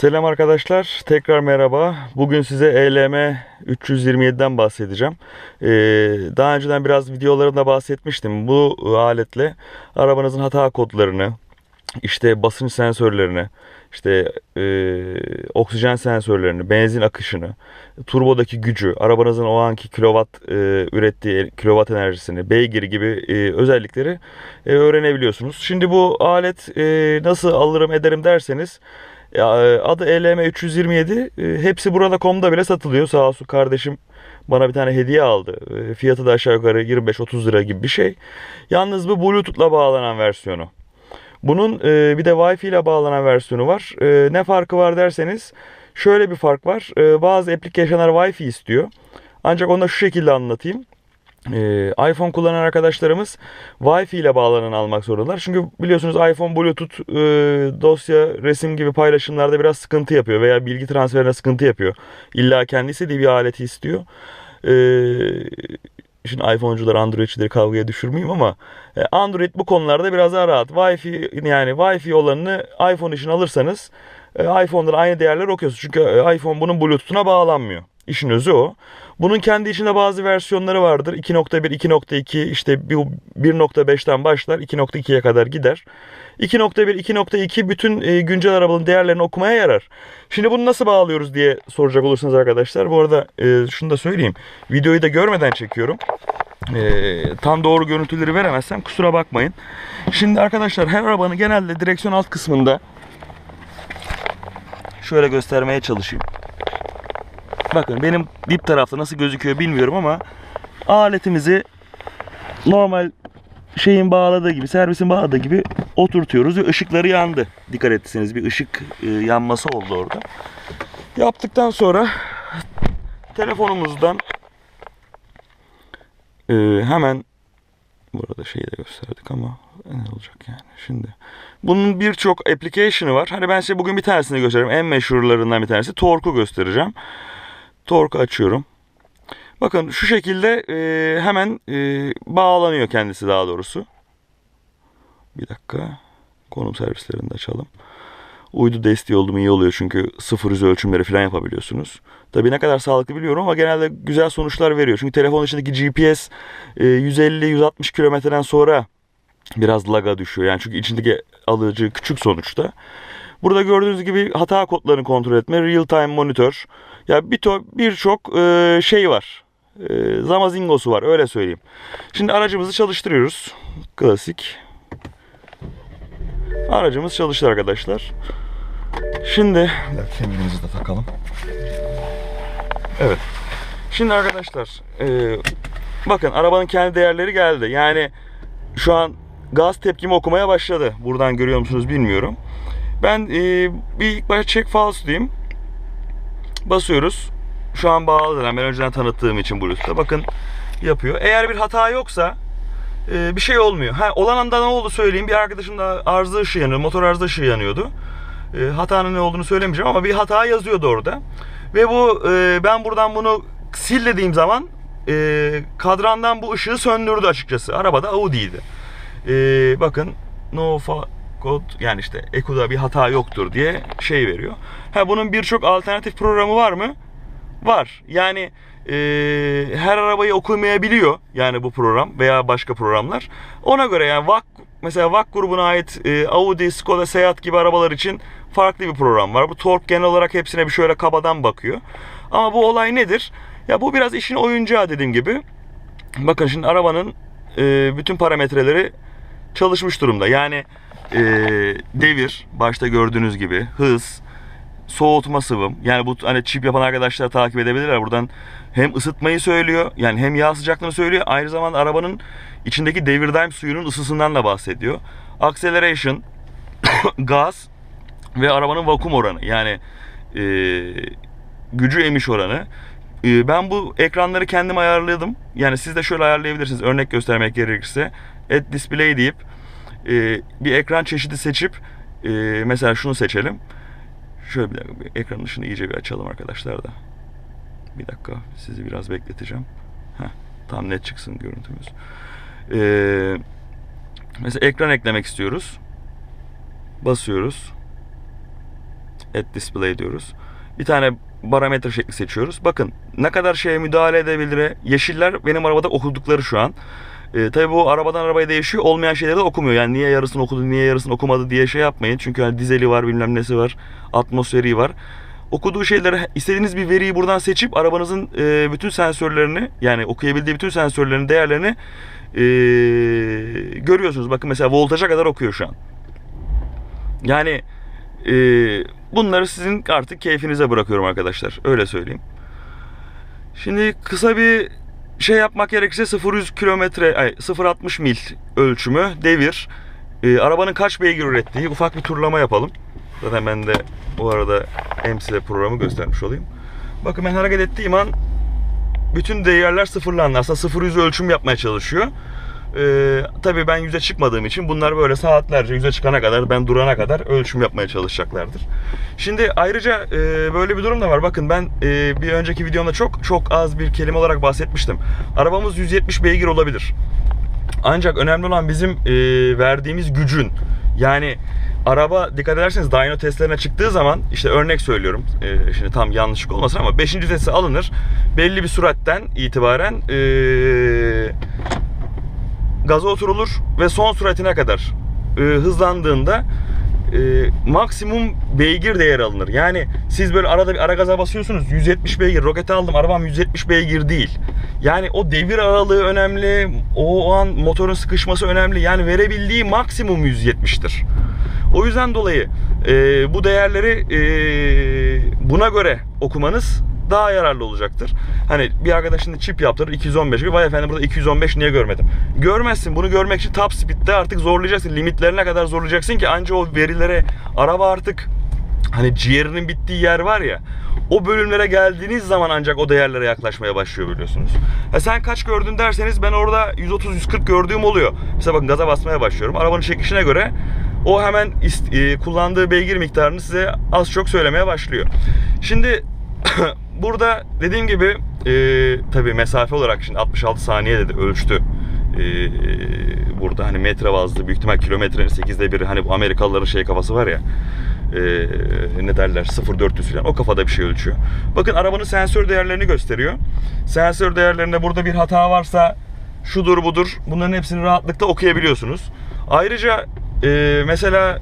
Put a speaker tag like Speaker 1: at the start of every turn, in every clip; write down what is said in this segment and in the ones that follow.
Speaker 1: Selam arkadaşlar, tekrar merhaba. Bugün size ELM 327'den bahsedeceğim. Ee, daha önceden biraz videolarımda bahsetmiştim. Bu aletle arabanızın hata kodlarını, işte basınç sensörlerini, işte e, oksijen sensörlerini, benzin akışını, turbodaki gücü, arabanızın o anki kilowatt e, ürettiği kilowatt enerjisini, beygir gibi e, özellikleri e, öğrenebiliyorsunuz. Şimdi bu alet e, nasıl alırım ederim derseniz adı ELM 327. E, Hepsi burada komda bile satılıyor. Sağ olsun kardeşim bana bir tane hediye aldı. E, Fiyatı da aşağı yukarı 25-30 lira gibi bir şey. Yalnız bu Bluetooth'la bağlanan versiyonu. Bunun e, bir de Wi-Fi ile bağlanan versiyonu var. E, ne farkı var derseniz şöyle bir fark var. E, bazı application'lar Wi-Fi istiyor. Ancak onu da şu şekilde anlatayım. Ee, iPhone kullanan arkadaşlarımız Wi-Fi ile bağlanan almak zorundalar. Çünkü biliyorsunuz iPhone Bluetooth e, dosya, resim gibi paylaşımlarda biraz sıkıntı yapıyor veya bilgi transferine sıkıntı yapıyor. İlla kendisi de bir aleti istiyor. Ee, şimdi iPhone'cular Android'çileri kavgaya düşürmeyeyim ama e, Android bu konularda biraz daha rahat. Wi-Fi yani Wi-Fi olanını iPhone için alırsanız e, iPhone'dan aynı değerleri okuyorsunuz. Çünkü e, iPhone bunun Bluetooth'una bağlanmıyor. İşin özü o. Bunun kendi içinde bazı versiyonları vardır. 2.1, 2.2 işte bu 1.5'ten başlar 2.2'ye kadar gider. 2.1, 2.2 bütün e, güncel arabanın değerlerini okumaya yarar. Şimdi bunu nasıl bağlıyoruz diye soracak olursanız arkadaşlar. Bu arada e, şunu da söyleyeyim. Videoyu da görmeden çekiyorum. E, tam doğru görüntüleri veremezsem kusura bakmayın. Şimdi arkadaşlar her arabanın genelde direksiyon alt kısmında şöyle göstermeye çalışayım. Bakın benim dip tarafta nasıl gözüküyor bilmiyorum ama aletimizi normal şeyin bağladığı gibi, servisin bağladığı gibi oturtuyoruz ve ışıkları yandı. Dikkat etseniz bir ışık e, yanması oldu orada. Yaptıktan sonra telefonumuzdan e, hemen burada şeyi de gösterdik ama ne olacak yani şimdi. Bunun birçok application'ı var. Hani ben size bugün bir tanesini göstereceğim. En meşhurlarından bir tanesi. Torque'u göstereceğim. Torku açıyorum. Bakın şu şekilde e, hemen e, bağlanıyor kendisi daha doğrusu. Bir dakika. Konum servislerini de açalım. Uydu desteği oldu mu iyi oluyor çünkü sıfır yüz ölçümleri falan yapabiliyorsunuz. Tabii ne kadar sağlıklı biliyorum ama genelde güzel sonuçlar veriyor. Çünkü telefon içindeki GPS e, 150-160 kilometreden sonra biraz laga düşüyor. Yani çünkü içindeki alıcı küçük sonuçta. Burada gördüğünüz gibi hata kodlarını kontrol etme, real time monitör. Ya bir birçok e, şey var. E, zamazingosu var öyle söyleyeyim. Şimdi aracımızı çalıştırıyoruz. Klasik. Aracımız çalıştı arkadaşlar. Şimdi kemerimizi de takalım. Evet. Şimdi arkadaşlar e, bakın arabanın kendi değerleri geldi. Yani şu an gaz tepkimi okumaya başladı. Buradan görüyor musunuz bilmiyorum. Ben e, bir ilk başta check false diyeyim. Basıyoruz. Şu an bağlı. Ben önceden tanıttığım için Bluetooth'ta. Bakın yapıyor. Eğer bir hata yoksa e, bir şey olmuyor. Ha, olan anda ne oldu söyleyeyim. Bir arkadaşım da arıza ışığı yanıyor. Motor arıza ışığı yanıyordu. E, hatanın ne olduğunu söylemeyeceğim ama bir hata yazıyordu orada. Ve bu e, ben buradan bunu sil dediğim zaman e, kadrandan bu ışığı söndürdü açıkçası. Arabada Audi'ydi. E, bakın no fa kod yani işte ECU'da bir hata yoktur diye şey veriyor. Ha bunun birçok alternatif programı var mı? Var. Yani e, her arabayı okumayabiliyor yani bu program veya başka programlar. Ona göre yani VAK mesela VAK grubuna ait e, Audi, Skoda, Seat gibi arabalar için farklı bir program var. Bu Torque genel olarak hepsine bir şöyle kabadan bakıyor. Ama bu olay nedir? Ya bu biraz işin oyuncağı dediğim gibi. Bakın şimdi arabanın e, bütün parametreleri çalışmış durumda. Yani e, devir başta gördüğünüz gibi hız, soğutma sıvım. Yani bu hani çip yapan arkadaşlar takip edebilirler. Buradan hem ısıtmayı söylüyor. Yani hem yağ sıcaklığını söylüyor. Aynı zamanda arabanın içindeki devir daim suyunun ısısından da bahsediyor. Acceleration, gaz ve arabanın vakum oranı. Yani e, gücü emiş oranı. E, ben bu ekranları kendim ayarladım. Yani siz de şöyle ayarlayabilirsiniz. Örnek göstermek gerekirse. Add display deyip e, bir ekran çeşidi seçip e, mesela şunu seçelim. Şöyle bir dakika bir ekranın ışığını iyice bir açalım arkadaşlar da. Bir dakika sizi biraz bekleteceğim. Heh, tam net çıksın görüntümüz. Ee, mesela ekran eklemek istiyoruz. Basıyoruz. Add display diyoruz. Bir tane parametre şekli seçiyoruz. Bakın ne kadar şeye müdahale edebilir. Yeşiller benim arabada okudukları şu an. Ee, tabii bu arabadan arabaya değişiyor. Olmayan şeyleri de okumuyor. Yani niye yarısını okudu, niye yarısını okumadı diye şey yapmayın. Çünkü hani dizeli var, bilmem nesi var, atmosferi var. Okuduğu şeyleri istediğiniz bir veriyi buradan seçip arabanızın e, bütün sensörlerini yani okuyabildiği bütün sensörlerin değerlerini e, görüyorsunuz. Bakın mesela voltaja kadar okuyor şu an. Yani e, bunları sizin artık keyfinize bırakıyorum arkadaşlar. Öyle söyleyeyim. Şimdi kısa bir şey yapmak gerekirse 0-100 kilometre, ay 0-60 mil ölçümü, devir, e, arabanın kaç beygir ürettiği ufak bir turlama yapalım. Zaten ben de bu arada hem programı göstermiş olayım. Bakın ben hareket ettiğim an bütün değerler sıfırlandı. Aslında 0-100 ölçüm yapmaya çalışıyor. Ee, tabii ben yüze çıkmadığım için bunlar böyle saatlerce yüze çıkana kadar ben durana kadar ölçüm yapmaya çalışacaklardır. Şimdi ayrıca e, böyle bir durum da var. Bakın ben e, bir önceki videomda çok çok az bir kelime olarak bahsetmiştim. Arabamız 170 beygir olabilir. Ancak önemli olan bizim e, verdiğimiz gücün yani araba dikkat ederseniz dyno testlerine çıktığı zaman işte örnek söylüyorum e, şimdi tam yanlışlık olmasın ama 5. vitesi alınır belli bir süratten itibaren e, gaza oturulur ve son süratine kadar e, hızlandığında e, maksimum beygir değeri alınır. Yani siz böyle arada bir ara gaza basıyorsunuz 170 beygir rokete aldım arabam 170 beygir değil. Yani o devir aralığı önemli. O, o an motorun sıkışması önemli. Yani verebildiği maksimum 170'tir. O yüzden dolayı e, bu değerleri e, buna göre okumanız daha yararlı olacaktır. Hani bir arkadaşın çip yaptırır 215 gibi. Vay efendim burada 215 niye görmedim? Görmezsin. Bunu görmek için top speed'de artık zorlayacaksın. Limitlerine kadar zorlayacaksın ki anca o verilere araba artık hani ciğerinin bittiği yer var ya o bölümlere geldiğiniz zaman ancak o değerlere yaklaşmaya başlıyor biliyorsunuz. Ha sen kaç gördün derseniz ben orada 130-140 gördüğüm oluyor. Mesela bakın gaza basmaya başlıyorum. Arabanın çekişine göre o hemen e, kullandığı beygir miktarını size az çok söylemeye başlıyor. Şimdi burada dediğim gibi e, tabii mesafe olarak şimdi 66 saniyede de ölçtü. E, burada hani metre bazlı büyük ihtimal kilometrenin 8'de biri hani bu Amerikalıların şey kafası var ya e, ne derler 0400 falan o kafada bir şey ölçüyor. Bakın arabanın sensör değerlerini gösteriyor. Sensör değerlerinde burada bir hata varsa şudur budur bunların hepsini rahatlıkla okuyabiliyorsunuz. Ayrıca e, mesela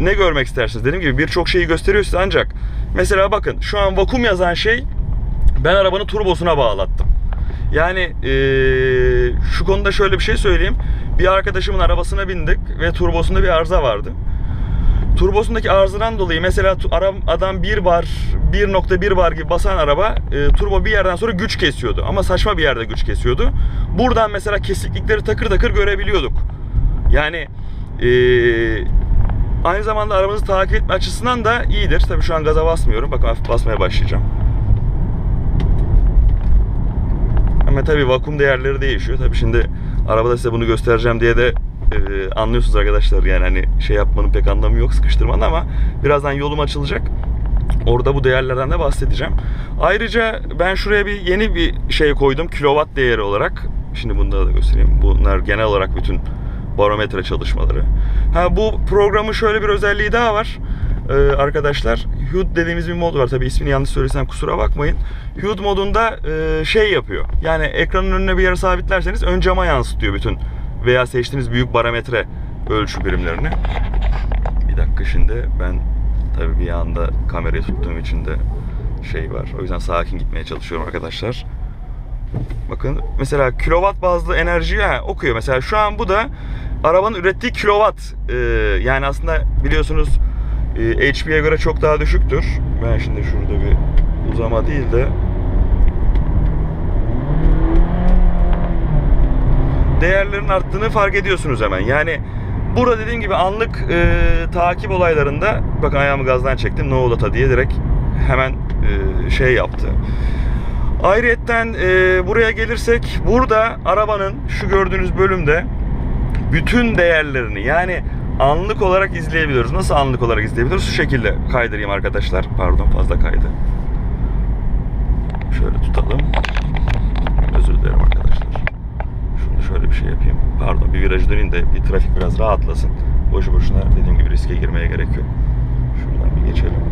Speaker 1: ne görmek istersiniz? Dediğim gibi birçok şeyi gösteriyor size ancak mesela bakın şu an vakum yazan şey ben arabanın turbosuna bağlattım. Yani e, şu konuda şöyle bir şey söyleyeyim. Bir arkadaşımın arabasına bindik ve turbosunda bir arıza vardı. Turbosundaki arızadan dolayı mesela adam 1 bar, 1.1 bar gibi basan araba e, turbo bir yerden sonra güç kesiyordu. Ama saçma bir yerde güç kesiyordu. Buradan mesela kesiklikleri takır takır görebiliyorduk. Yani e, aynı zamanda arabamızı takip etme açısından da iyidir. Tabii şu an gaza basmıyorum. Bakın hafif basmaya başlayacağım. Ama tabii vakum değerleri değişiyor. Tabii şimdi arabada size bunu göstereceğim diye de e, anlıyorsunuz arkadaşlar. Yani hani şey yapmanın pek anlamı yok sıkıştırmanın ama birazdan yolum açılacak. Orada bu değerlerden de bahsedeceğim. Ayrıca ben şuraya bir yeni bir şey koydum kilowatt değeri olarak. Şimdi bunu da göstereyim. Bunlar genel olarak bütün barometre çalışmaları. Ha bu programın şöyle bir özelliği daha var. Ee, arkadaşlar HUD dediğimiz bir mod var. Tabi ismini yanlış söylesem kusura bakmayın. HUD modunda e, şey yapıyor. Yani ekranın önüne bir yere sabitlerseniz ön cama yansıtıyor bütün veya seçtiğiniz büyük barometre ölçü birimlerini. Bir dakika şimdi ben tabi bir anda kamerayı tuttuğum için de şey var. O yüzden sakin gitmeye çalışıyorum arkadaşlar. Bakın mesela kilowatt bazlı enerjiyi ha, okuyor. Mesela şu an bu da arabanın ürettiği kilowatt. Ee, yani aslında biliyorsunuz e, HP'ye göre çok daha düşüktür. Ben şimdi şurada bir uzama değil de değerlerin arttığını fark ediyorsunuz hemen. Yani burada dediğim gibi anlık e, takip olaylarında bakın ayağımı gazdan çektim no data diye direkt hemen e, şey yaptı. Ayrıyetten e, buraya gelirsek burada arabanın şu gördüğünüz bölümde bütün değerlerini yani anlık olarak izleyebiliyoruz. Nasıl anlık olarak izleyebiliyoruz? Şu şekilde kaydırayım arkadaşlar. Pardon fazla kaydı. Şöyle tutalım. Özür dilerim arkadaşlar. Şunu şöyle bir şey yapayım. Pardon bir viraj döneyim de bir trafik biraz rahatlasın. Boşu boşuna dediğim gibi riske girmeye gerek yok. Şuradan bir geçelim.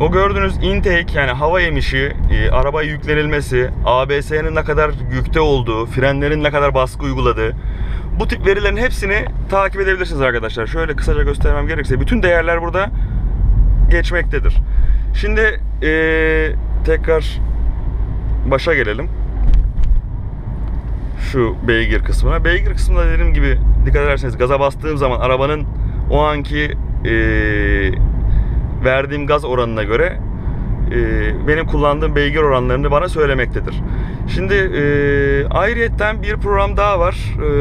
Speaker 1: O gördüğünüz intake yani hava emişi, e, arabaya yüklenilmesi, ABS'nin ne kadar yükte olduğu, frenlerin ne kadar baskı uyguladığı bu tip verilerin hepsini takip edebilirsiniz arkadaşlar. Şöyle kısaca göstermem gerekirse bütün değerler burada geçmektedir. Şimdi e, tekrar başa gelelim. Şu beygir kısmına. Beygir kısmında dediğim gibi dikkat ederseniz gaza bastığım zaman arabanın o anki e, verdiğim gaz oranına göre e, benim kullandığım beygir oranlarını bana söylemektedir. Şimdi e, ayrıyetten bir program daha var.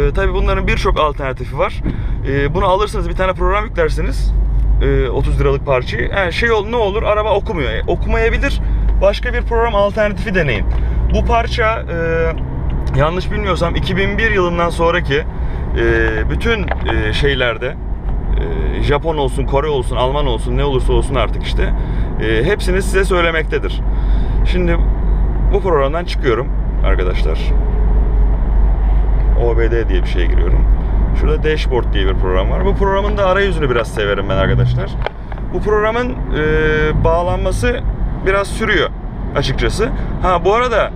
Speaker 1: E, tabii bunların birçok alternatifi var. E, bunu alırsınız bir tane program yüklersiniz. e, 30 liralık parçayı. Yani şey ol ne olur araba okumuyor. E, okumayabilir. Başka bir program alternatifi deneyin. Bu parça e, yanlış bilmiyorsam 2001 yılından sonraki e, bütün e, şeylerde e, Japon olsun, Kore olsun, Alman olsun ne olursa olsun artık işte e, hepsini size söylemektedir. Şimdi bu programdan çıkıyorum arkadaşlar. OBD diye bir şeye giriyorum. Şurada Dashboard diye bir program var. Bu programın da arayüzünü biraz severim ben arkadaşlar. Bu programın e, bağlanması biraz sürüyor açıkçası. Ha bu arada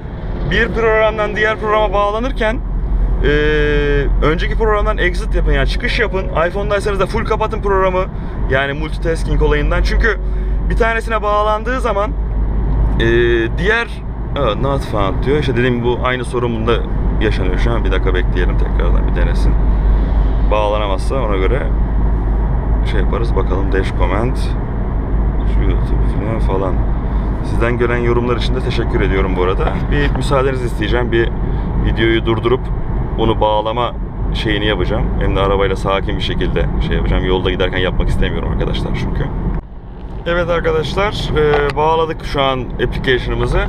Speaker 1: bir programdan diğer programa bağlanırken e, önceki programdan exit yapın yani çıkış yapın. iPhone'daysanız da full kapatın programı. Yani multitasking olayından. Çünkü bir tanesine bağlandığı zaman e, diğer evet, not found diyor. İşte dediğim bu aynı sorun bunda yaşanıyor şu an. Bir dakika bekleyelim tekrardan bir denesin. Bağlanamazsa ona göre şey yaparız bakalım dash comment şu YouTube falan. Sizden gelen yorumlar için de teşekkür ediyorum bu arada. Bir müsaadenizi isteyeceğim. Bir videoyu durdurup onu bağlama şeyini yapacağım. Hem de arabayla sakin bir şekilde şey yapacağım. Yolda giderken yapmak istemiyorum arkadaşlar çünkü. Evet arkadaşlar e, bağladık şu an application'ımızı.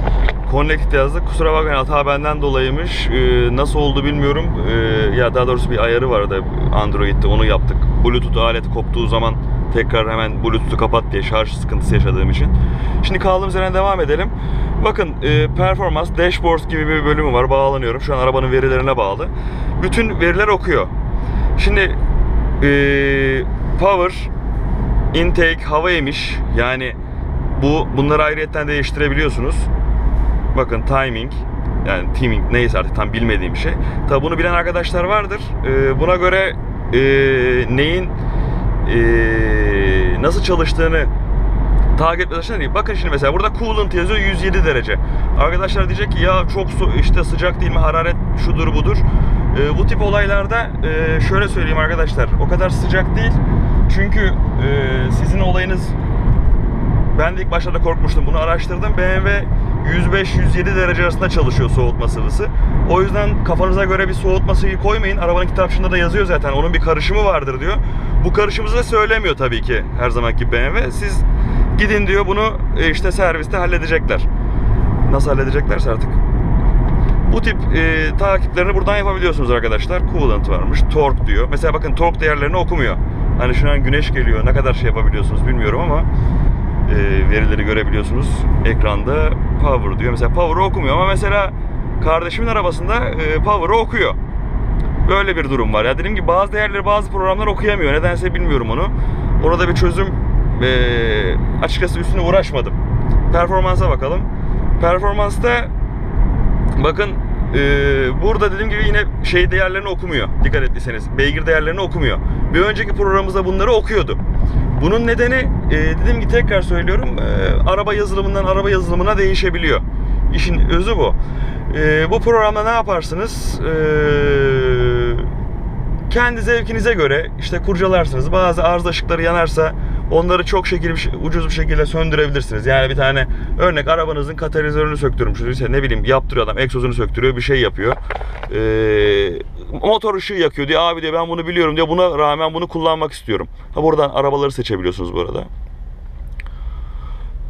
Speaker 1: Connect yazdık. Kusura bakmayın hata benden dolayıymış. E, nasıl oldu bilmiyorum. E, ya daha doğrusu bir ayarı vardı Android'de onu yaptık. Bluetooth aleti koptuğu zaman tekrar hemen Bluetooth'u kapat diye şarj sıkıntısı yaşadığım için. Şimdi kaldığımız yerden devam edelim. Bakın e, performans dashboard gibi bir bölümü var. Bağlanıyorum. Şu an arabanın verilerine bağlı. Bütün veriler okuyor. Şimdi e, power intake hava emiş. Yani bu bunları ayrıyetten değiştirebiliyorsunuz. Bakın timing yani timing neyse artık tam bilmediğim şey. Tabi bunu bilen arkadaşlar vardır. Ee, buna göre e, neyin e, nasıl çalıştığını takip etmesi değil. Bakın şimdi mesela burada coolant yazıyor 107 derece. Arkadaşlar diyecek ki ya çok su, işte sıcak değil mi hararet şudur budur. Ee, bu tip olaylarda e, şöyle söyleyeyim arkadaşlar o kadar sıcak değil. Çünkü e, sizin olayınız ben de ilk başlarda korkmuştum. Bunu araştırdım. BMW 105-107 derece arasında çalışıyor soğutma sıvısı. O yüzden kafanıza göre bir soğutma sıvıyı koymayın. Arabanın kitapçığında da yazıyor zaten. Onun bir karışımı vardır diyor. Bu karışımı da söylemiyor tabii ki her zamanki BMW. Siz gidin diyor bunu e, işte serviste halledecekler. Nasıl halledeceklerse artık. Bu tip e, takiplerini buradan yapabiliyorsunuz arkadaşlar. Coolant varmış, torque diyor. Mesela bakın torque değerlerini okumuyor. Hani şu an güneş geliyor. Ne kadar şey yapabiliyorsunuz bilmiyorum ama e, verileri görebiliyorsunuz ekranda. Power diyor. Mesela power'ı okumuyor ama mesela kardeşimin arabasında e, power'ı okuyor. Böyle bir durum var. Ya dediğim gibi bazı değerleri bazı programlar okuyamıyor. Nedense bilmiyorum onu. Orada bir çözüm e, açıkçası üstüne uğraşmadım. Performansa bakalım. Performansta bakın e, burada dediğim gibi yine şey değerlerini okumuyor. Dikkat ettiyseniz. Beygir değerlerini okumuyor. Bir önceki programımızda bunları okuyordu. Bunun nedeni e, dediğim gibi tekrar söylüyorum e, araba yazılımından araba yazılımına değişebiliyor. İşin özü bu. E, bu programda ne yaparsınız? E, kendi zevkinize göre işte kurcalarsınız. Bazı arıza ışıkları yanarsa onları çok şekil ucuz bir şekilde söndürebilirsiniz. Yani bir tane örnek arabanızın katalizörünü söktürmüşsünüz. İşte ne bileyim yaptırıyor adam egzozunu söktürüyor bir şey yapıyor. Ee, motor ışığı yakıyor diyor. Abi diyor ben bunu biliyorum diyor. Buna rağmen bunu kullanmak istiyorum. Ha buradan arabaları seçebiliyorsunuz bu arada.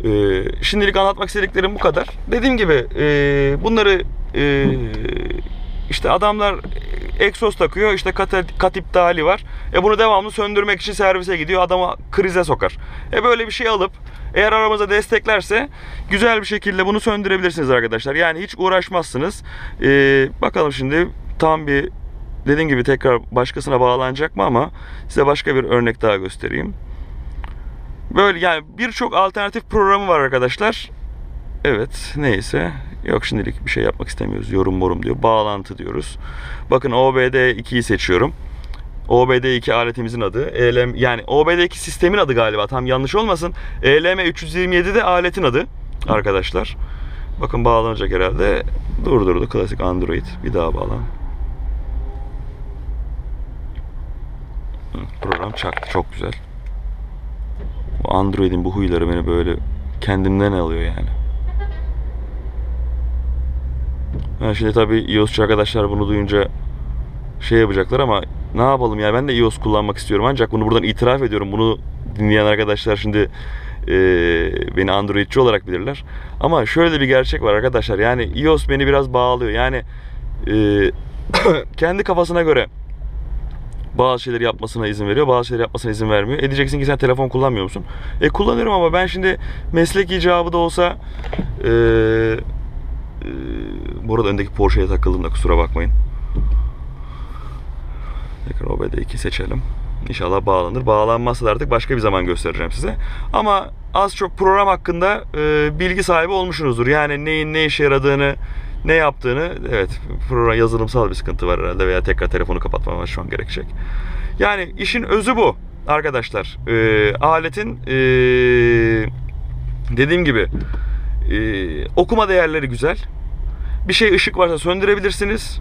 Speaker 1: Ee, şimdilik anlatmak istediklerim bu kadar. Dediğim gibi e, bunları e, işte adamlar egzoz takıyor işte kat, kat iptali var. E bunu devamlı söndürmek için servise gidiyor adamı krize sokar. E böyle bir şey alıp eğer aramıza desteklerse güzel bir şekilde bunu söndürebilirsiniz arkadaşlar. Yani hiç uğraşmazsınız. E, bakalım şimdi tam bir dediğim gibi tekrar başkasına bağlanacak mı ama size başka bir örnek daha göstereyim. Böyle yani birçok alternatif programı var arkadaşlar. Evet neyse. Yok şimdilik bir şey yapmak istemiyoruz. Yorum morum diyor. Bağlantı diyoruz. Bakın OBD2'yi seçiyorum. OBD2 aletimizin adı. ELM yani OBD2 sistemin adı galiba. Tam yanlış olmasın. ELM 327 de aletin adı arkadaşlar. Bakın bağlanacak herhalde. Durdurdu. Klasik Android. Bir daha bağlan. Program çaktı. Çok güzel. Bu Android'in bu huyları beni böyle kendimden alıyor yani. Ben şimdi tabii iOS'çu arkadaşlar bunu duyunca şey yapacaklar ama ne yapalım ya ben de iOS kullanmak istiyorum ancak bunu buradan itiraf ediyorum. Bunu dinleyen arkadaşlar şimdi e, beni Androidçi olarak bilirler. Ama şöyle bir gerçek var arkadaşlar yani iOS beni biraz bağlıyor. Yani e, kendi kafasına göre bazı şeyleri yapmasına izin veriyor, bazı şeyleri yapmasına izin vermiyor. E diyeceksin ki sen telefon kullanmıyor musun? E kullanıyorum ama ben şimdi meslek icabı da olsa e, e, bu arada öndeki Porsche'ye takıldım da kusura bakmayın. Tekrar OBD2 seçelim. İnşallah bağlanır. Bağlanmazsa da artık başka bir zaman göstereceğim size. Ama az çok program hakkında e, bilgi sahibi olmuşsunuzdur. Yani neyin ne işe yaradığını, ne yaptığını. Evet program yazılımsal bir sıkıntı var herhalde veya tekrar telefonu kapatmam şu an gerekecek. Yani işin özü bu arkadaşlar. E, aletin e, dediğim gibi e, okuma değerleri güzel. Bir şey ışık varsa söndürebilirsiniz.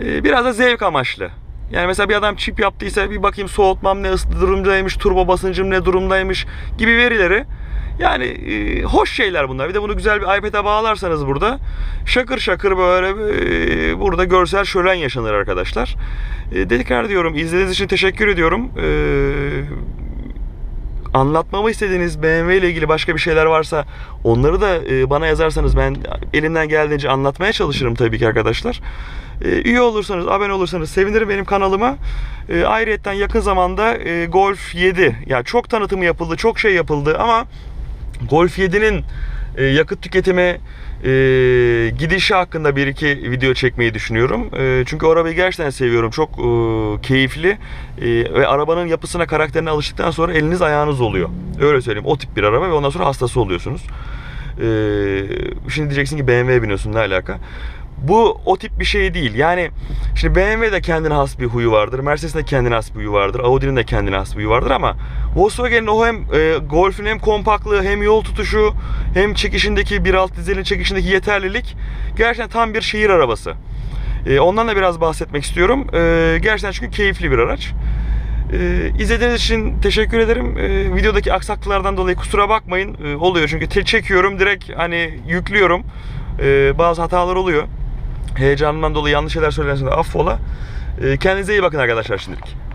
Speaker 1: E, biraz da zevk amaçlı. Yani mesela bir adam çip yaptıysa bir bakayım soğutmam ne durumdaymış, turbo basıncım ne durumdaymış gibi verileri. Yani e, hoş şeyler bunlar. Bir de bunu güzel bir iPad'e bağlarsanız burada şakır şakır böyle e, burada görsel şölen yaşanır arkadaşlar. E, tekrar diyorum izlediğiniz için teşekkür ediyorum. E, anlatmamı istediğiniz BMW ile ilgili başka bir şeyler varsa onları da e, bana yazarsanız ben elimden geldiğince anlatmaya çalışırım tabii ki arkadaşlar. E, üye olursanız, abone olursanız sevinirim benim kanalıma. E, ayrıyetten yakın zamanda Golf 7, yani çok tanıtımı yapıldı, çok şey yapıldı ama Golf 7'nin e, yakıt tüketimi e, gidişi hakkında bir iki video çekmeyi düşünüyorum. E, çünkü arabayı gerçekten seviyorum. Çok keyifli ve arabanın yapısına, karakterine alıştıktan sonra eliniz ayağınız oluyor. Öyle söyleyeyim. O tip bir araba ve ondan sonra hastası oluyorsunuz. Şimdi diyeceksin ki BMW biniyorsun ne alaka? Bu o tip bir şey değil. Yani şimdi BMW'de kendine has bir huyu vardır. Mercedes'in de kendine has bir huyu vardır. Audi'nin de kendine has bir huyu vardır ama Volkswagen'in o hem e, Golf'ün hem kompaktlığı hem yol tutuşu hem çekişindeki 1.6 dizelin çekişindeki yeterlilik gerçekten tam bir şehir arabası. E, ondan da biraz bahsetmek istiyorum. E, gerçekten çünkü keyifli bir araç. E, izlediğiniz için teşekkür ederim. E, videodaki aksaklıklardan dolayı kusura bakmayın. E, oluyor çünkü çekiyorum direkt hani yüklüyorum. E, bazı hatalar oluyor. Heyecanımdan dolayı yanlış şeyler söylerseniz affola. E, kendinize iyi bakın arkadaşlar şimdilik.